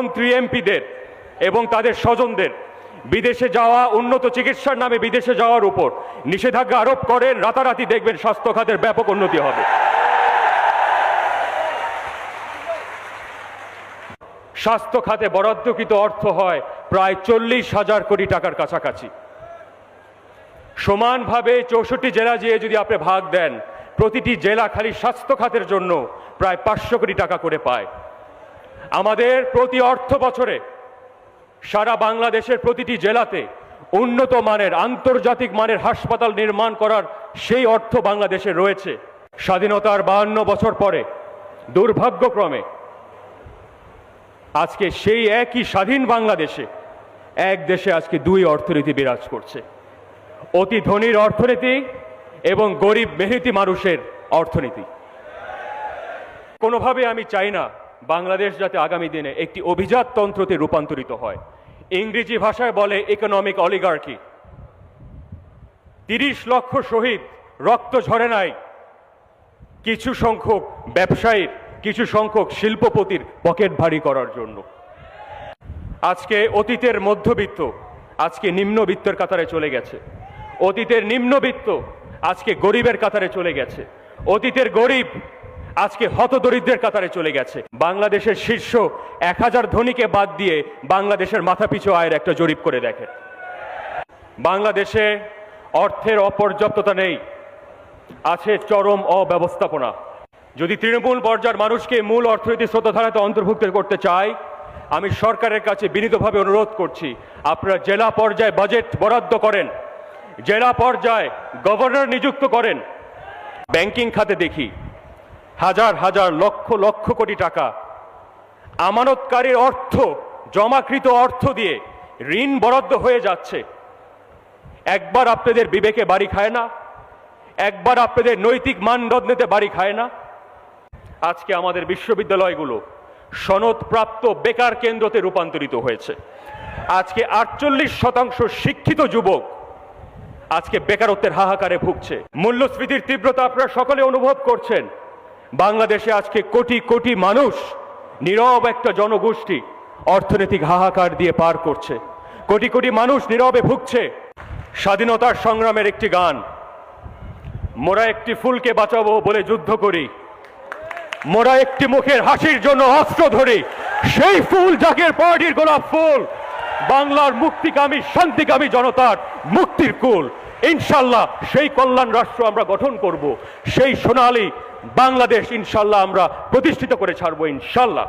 মন্ত্রী এমপিদের এবং তাদের স্বজনদের। বিদেশে যাওয়া উন্নত চিকিৎসার নামে বিদেশে যাওয়ার উপর নিষেধাজ্ঞা আরোপ করেন, রাতারাতি দেখবেন স্বাস্থ্য খাতের ব্যাপক উন্নতি হবে। স্বাস্থ্য খাতে বরাদ্দকৃত অর্থ হয় প্রায় চল্লিশ হাজার কোটি টাকার কাছাকাছি। সমানভাবে চৌষট্টি জেলা যেয়ে যদি আপনি ভাগ দেন, প্রতিটি জেলা খালি স্বাস্থ্য খাতের জন্য প্রায় পাঁচশো কোটি টাকা করে পায়। আমাদের প্রতি অর্থ বছরে সারা বাংলাদেশের প্রতিটি জেলাতে উন্নত মানের, আন্তর্জাতিক মানের হাসপাতাল নির্মাণ করার সেই অর্থ বাংলাদেশে রয়েছে। স্বাধীনতার বাহান্ন বছর পরে, দুর্ভাগ্যক্রমে, আজকে সেই একই স্বাধীন বাংলাদেশে এক দেশে আজকে দুই অর্থনীতি বিরাজ করছে। অতি ধনীর অর্থনীতি এবং গরিব, মেহনতি মানুষের অর্থনীতি। কোনোভাবে আমি চাই না বাংলাদেশ যাতে আগামী দিনে একটি অভিজাত তন্ত্রতে রূপান্তরিত হয়। ইংরেজি ভাষায় বলে ইকোনমিক অলিগার্কি তিরিশ লক্ষ শহীদ, রক্ত ঝরে নাই। কিছু সংখ্যক ব্যবসায়ীর, কিছু সংখ্যক শিল্পপতির পকেট ভারী করার জন্য। আজকে অতীতের মধ্যবিত্ত, আজকে নিম্নবিত্তের কাতারে চলে গেছে। অতীতের নিম্নবিত্ত, আজকে গরিবের কাতারে চলে গেছে। অতীতের গরিব আজকে হতদরিদ্রের কাতারে চলে গেছে। বাংলাদেশের শীর্ষ এক হাজার ধনীকে বাদ দিয়ে বাংলাদেশের মাথাপিছু আয়ের একটা জরিপ করে দেখে। বাংলাদেশে অর্থের অপর্যাপ্ততা নেই। আছে চরম অব্যবস্থাপনা। যদি তৃণমূল পর্যায়ের মানুষকে মূল অর্থনৈতিক স্রোতধারাতে অন্তর্ভুক্ত করতে চায় আমি সরকারের কাছে বিনীতভাবে অনুরোধ করছি, আপনারা জেলা পর্যায়ে বাজেট বরাদ্দ করেন, জেলা পর্যায়ে গভর্নর নিযুক্ত করেন, ব্যাংকিং খাতে দেখি। হাজার হাজার লক্ষ লক্ষ কোটি টাকা। আমানতকারীর অর্থ, জমাকৃত অর্থ দিয়ে ঋণ বরাদ্দ হয়ে যাচ্ছে। একবার আপনাদের বিবেকে বাড়ি খায় না, একবার আপনাদের নৈতিক মানদণ্ডেতে বাড়ি খায় না। আজকে আমাদের বিশ্ববিদ্যালয়গুলো সনদপ্রাপ্ত বেকার কেন্দ্রতে রূপান্তরিত হয়েছে। আজকে আটচল্লিশ শতাংশ শিক্ষিত যুবক আজকে বেকারত্বের হাহাকারে ভুগছে। মূল্যস্ফীতির তীব্রতা আপনারা সকলে অনুভব করছেন। বাংলাদেশে আজকে কোটি কোটি মানুষ নীরব একটা জনগোষ্ঠী অর্থনৈতিক হাহাকার দিয়ে পার করছে। কোটি কোটি মানুষ নীরবে ভুগছে। স্বাধীনতার সংগ্রামের একটি গান। মোরা একটি ফুলকে বাঁচাবো বলে যুদ্ধ করি। মোরা একটি মুখের হাসির জন্য অস্ত্র ধরি। সেই ফুল জাকের পার্টির গোলাপ ফুল। বাংলার মুক্তিকামী, শান্তিকামী জনতার মুক্তির কুল। ইনশাল্লাহ সেই কল্যাণ রাষ্ট্র আমরা গঠন করব, সেই সোনালী বাংলাদেশ ইনশাল্লাহ আমরা প্রতিষ্ঠিত করে ছাড়বো ইনশাল্লাহ।